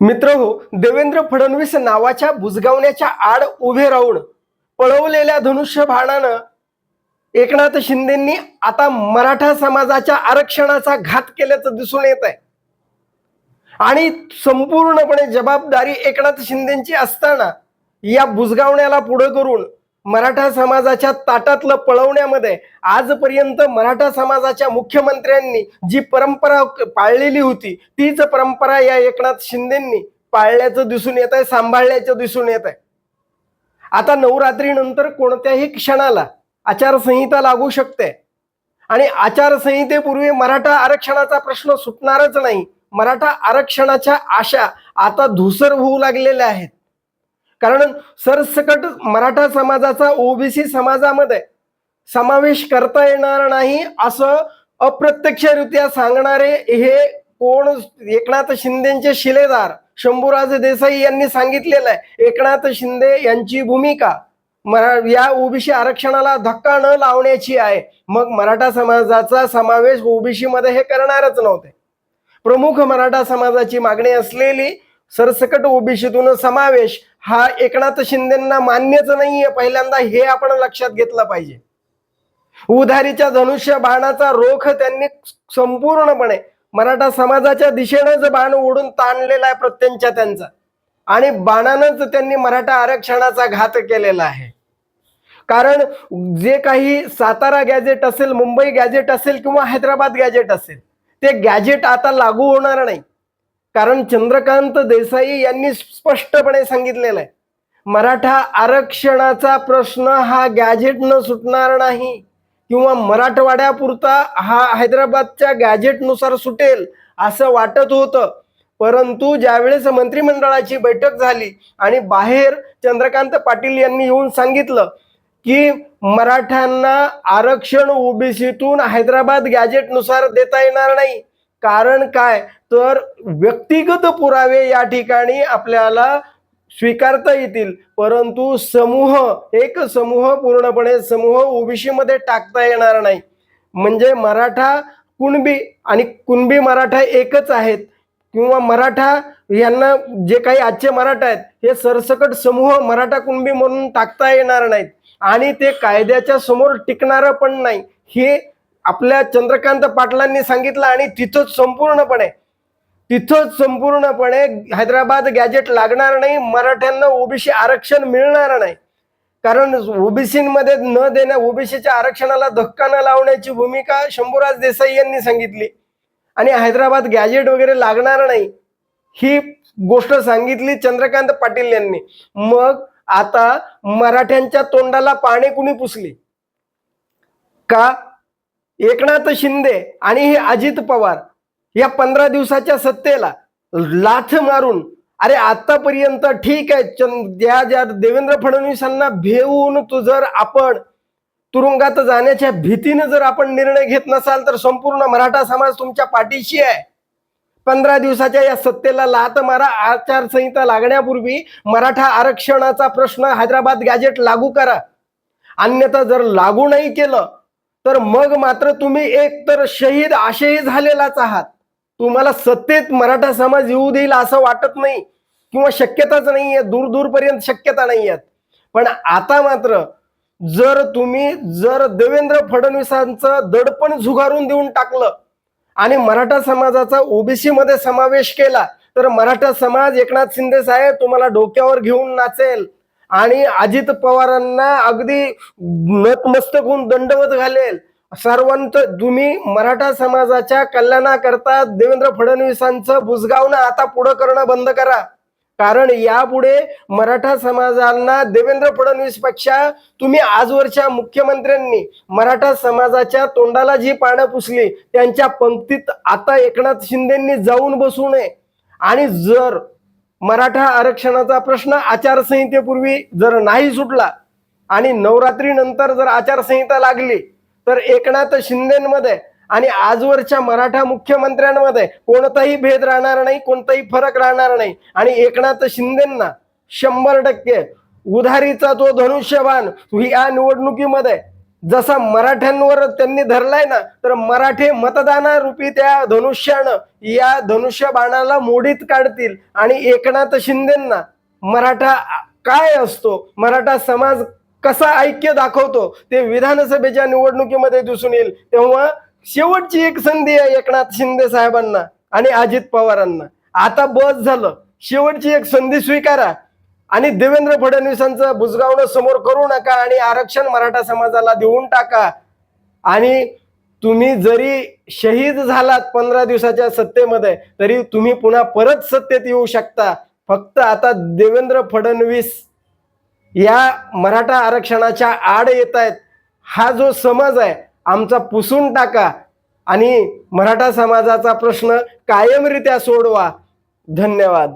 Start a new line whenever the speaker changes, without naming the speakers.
मित्र हो देवेंद्र फडणवीस नावाच्या बुजगावण्याच्या आड उभे राहून पळवलेल्या धनुष्य भाणानं एकनाथ शिंदेंनी आता मराठा समाजाच्या आरक्षणाचा घात केल्याचं दिसून येत आहे. आणि संपूर्णपणे जबाबदारी एकनाथ शिंदेची असताना या बुजगावण्याला पुढे करून मराठा समाजाच्या ताटातलं पळवण्यामध्ये आजपर्यंत मराठा समाजाच्या मुख्यमंत्र्यांनी जी परंपरा पाळलेली होती तीच परंपरा या एकनाथ शिंदेंनी पाळल्याचं दिसून येत आहे सांभाळल्याचं दिसून येत आहे आता नवरात्रीनंतर कोणत्याही क्षणाला आचारसंहिता लागू शकते. आणि आचारसंहितेपूर्वी मराठा आरक्षणाचा प्रश्न सुटणारच नाही. मराठा आरक्षणाच्या आशा आता धुसर होऊ लागलेल्या आहेत. कारण सरसकट मराठा समाजाचा ओबीसी समाजामध्ये समावेश करता येणार नाही असं अप्रत्यक्षरित्या सांगणारे हे कोण? एकनाथ शिंदेचे शिलेदार शंभूराज देसाई यांनी सांगितलेलं आहे. एकनाथ शिंदे यांची भूमिका मरा या ओबीसी आरक्षणाला धक्का न लावण्याची आहे. मग मराठा समाजाचा समावेश ओबीसी मध्ये हे करणारच नव्हते. प्रमुख मराठा समाजाची मागणी असलेली सरसकट ओबीसीतून समावेश हा एकनाथ शिंदेना मान्यच नाहीये पहिल्यांदा हे आपण लक्षात घेतलं पाहिजे. उधारीच्या धनुष्य बाणाचा रोख त्यांनी संपूर्णपणे मराठा समाजाच्या दिशेनंच बाण ओढून ताणलेला आहे प्रत्यंच्या त्यांचा. आणि बाणानंच त्यांनी मराठा आरक्षणाचा घात केलेला आहे. कारण जे काही सातारा गॅजेट असेल मुंबई गॅजेट असेल किंवा हैदराबाद गॅजेट असेल ते गॅजेट आता लागू होणार नाही. कारण चंद्रकांत देसाई यांनी स्पष्टपणे सांगितलेलं आहे मराठा आरक्षणाचा प्रश्न हा गॅजेटनं सुटणार नाही किंवा मराठवाड्यापुरता हा हैदराबादच्या गॅजेटनुसार सुटेल असं वाटत होतं. परंतु ज्यावेळेस मंत्रिमंडळाची बैठक झाली आणि बाहेर चंद्रकांत पाटील यांनी येऊन सांगितलं की मराठ्यांना आरक्षण ओबीसीतून हैदराबाद गॅजेटनुसार देता येणार नाही कारण काय? तर व्यक्तिगत पुरावे या ठिकाणी आपल्याला स्वीकारता येतील. परंतु समूह एक समूह पूर्णपणे समूह ओबीसी मध्ये टाकता येणार नाही. म्हणजे मराठा कुणबी आणि कुणबी मराठा एकच आहेत. किंवा मराठा यांना जे काही आजचे मराठा आहेत हे सरसकट समूह मराठा कुणबी म्हणून टाकता येणार नाहीत. आणि ते कायद्याच्या समोर टिकणारं पण नाही. हे आपल्या चंद्रकांत पाटलांनी सांगितलं आणि तिथंच संपूर्णपणे तिथंच संपूर्णपणे हैदराबाद गॅजेट लागणार नाही मराठ्यांना ओबीसी आरक्षण मिळणार नाही. कारण ओबीसीमध्ये न देण्या ओबीसीच्या आरक्षणाला धक्का न लावण्याची भूमिका शंभूराज देसाई यांनी सांगितली. आणि हैदराबाद गॅजेट वगैरे लागणार नाही ही गोष्ट सांगितली चंद्रकांत पाटील यांनी. मग आता मराठ्यांच्या तोंडाला पाणी कुणी पुसली? का? एकनाथ शिंदे आणि हे अजित पवार या पंधरा दिवसाच्या सत्तेला लाथ मारून अरे आतापर्यंत ठीक आहे चंद ज्या ज्या देवेंद्र फडणवीसांना भेवून तू जर आपण तुरुंगात जाण्याच्या भीतीने जर आपण निर्णय घेत नसाल तर संपूर्ण मराठा समाज तुमच्या पाठीशी आहे. पंधरा दिवसाच्या या सत्तेला लात मारा. आचारसंहिता लागण्यापूर्वी मराठा आरक्षणाचा प्रश्न हैदराबाद गॅजेट लागू करा. अन्यथा जर लागू नाही केलं तर मग मात्र तुम्ही एक तर शहीद आशयी झालेलाच आहात. तुम्हाला सत्तेत मराठा समाज येऊ देईल असं वाटत नाही किंवा शक्यताच नाहीये दूर दूरपर्यंत शक्यता नाही आहेत पण आता मात्र जर तुम्ही जर देवेंद्र फडणवीसांचं दडपण झुगारून देऊन टाकलं आणि मराठा समाजाचा ओबीसी मध्ये समावेश केला तर मराठा समाज एकनाथ शिंदे साहेब तुम्हाला डोक्यावर घेऊन नाचेल. आणि अजित पवारांना अगदी नतमस्तक होऊन दंडवत घालेल. सर्वांत तुम्ही मराठा समाजाच्या कल्याणाकरता देवेंद्र फडणवीसांचं बुजगावणं आता पुढं करणं बंद करा. कारण यापुढे मराठा समाजांना देवेंद्र फडणवीसपेक्षा तुम्ही आजवरच्या मुख्यमंत्र्यांनी मराठा समाजाच्या तोंडाला जी पानं पुसली त्यांच्या पंक्तीत आता एकनाथ शिंदेंनी जाऊन बसू नये. आणि जर मराठा आरक्षणाचा प्रश्न आचारसंहितेपूर्वी जर नाही सुटला आणि नवरात्रीनंतर जर आचारसंहिता लागली तर एकनाथ शिंदेमध्ये आणि आजवरच्या मराठा मुख्यमंत्र्यांमध्ये कोणताही भेद राहणार नाही कोणताही फरक राहणार नाही. आणि एकनाथ शिंदेना शंभर टक्के उधारीचा तो धनुष्यबाण या निवडणुकीमध्ये जसा मराठ्यांवर त्यांनी धरलाय ना तर मराठे मतदानारूपी त्या धनुष्यानं या धनुष्य बाणाला मोडीत काढतील. आणि एकनाथ शिंदेना मराठा काय असतो? मराठा समाज कसा ऐक्य दाखवतो? ते विधानसभेच्या निवडणुकीमध्ये दिसून येईल. तेव्हा शेवटची एक संधी आहे एकनाथ शिंदे साहेबांना आणि अजित पवारांना. आता बस झालं. शेवटची एक संधी स्वीकारा. आणि देवेंद्र फडणवीसांचं बुजगावणं समोर करू नका आणि आरक्षण मराठा समाजाला देऊन टाका. आणि तुम्ही जरी शहीद झालात पंधरा दिवसाच्या सत्तेमध्ये तरी तुम्ही पुन्हा परत सत्तेत येऊ शकता. फक्त आता देवेंद्र फडणवीस या मराठा आरक्षणाच्या आड येत आहेत. हा जो समाज आहे आमचा पुसून टाका. आणि मराठा समाजाचा प्रश्न कायमरित्या सोडवा. धन्यवाद.